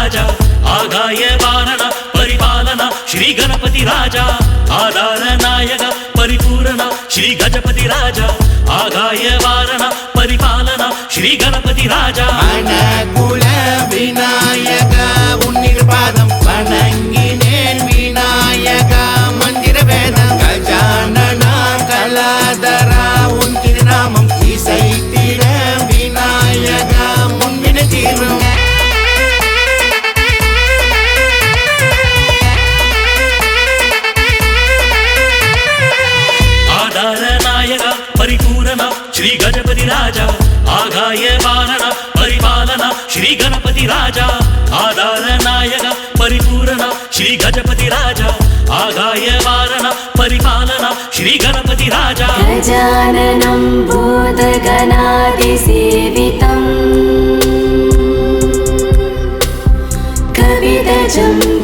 राजा आगाय वारण परिपालन, श्री गणपति राजा, आधार नायक परिपूर्ण श्री गजपति राजा आगाय वारण परिपालन, श्री गणपति राजा। कुल बिना श्री गणपति राजा आगाय बालन परिपालन, श्री गणपति राजा आधार नायक परिपूर्ण श्री गणपति राजा आगाय बालन परिपालन, श्री गणपति राजा। गजाननं भूतगणादिसेवितम् कवितजम्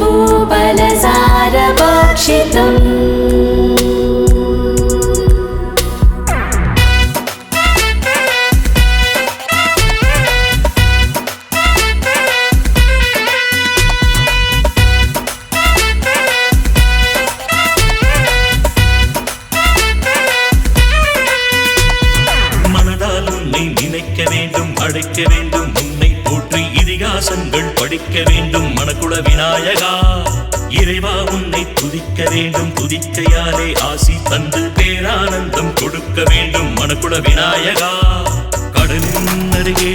இதிகாசங்கள் படிக்க வேண்டும். மனக்குள விநாயகா இறைவா உன்னை துதிக்க வேண்டும். துதிக்கையாலே ஆசி தந்து பேரானந்தம் கொடுக்க வேண்டும். மனக்குள விநாயகா கடலின் அருகே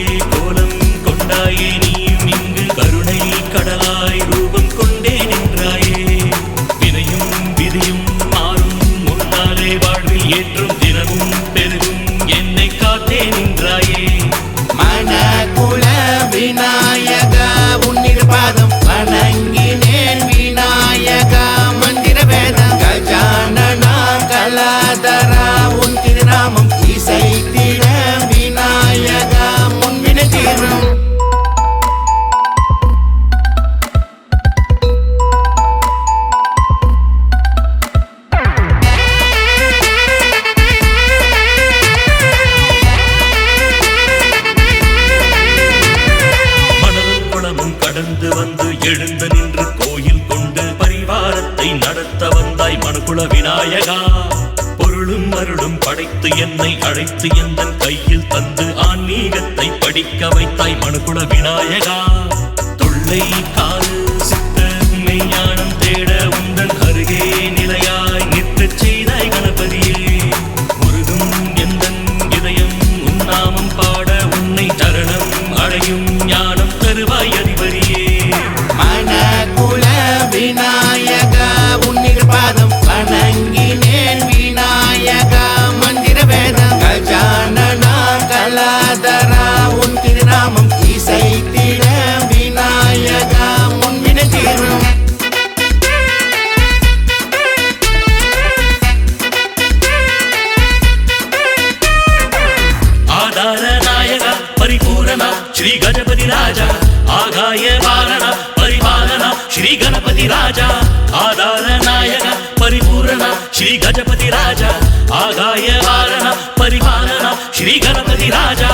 எழுந்து நின்று கோயில் கொண்டு பரிவாரத்தை நடத்த வந்தாய் மனுகுல விநாயகா. பொருளும் அருளும் படைத்து என்னை அழைத்து எந்த கையில் தந்து ஆன்மீகத்தை படிக்க வைத்தாய் மனுகுல விநாயகா. தொல்லை காது श्री गणपति राजा आगाय पालना परिपालन, श्री गणपति राजा आधार नायक परिपूर्ण श्री गणपति राजा आगाय पालना परिपालन, श्री गणपति राजा।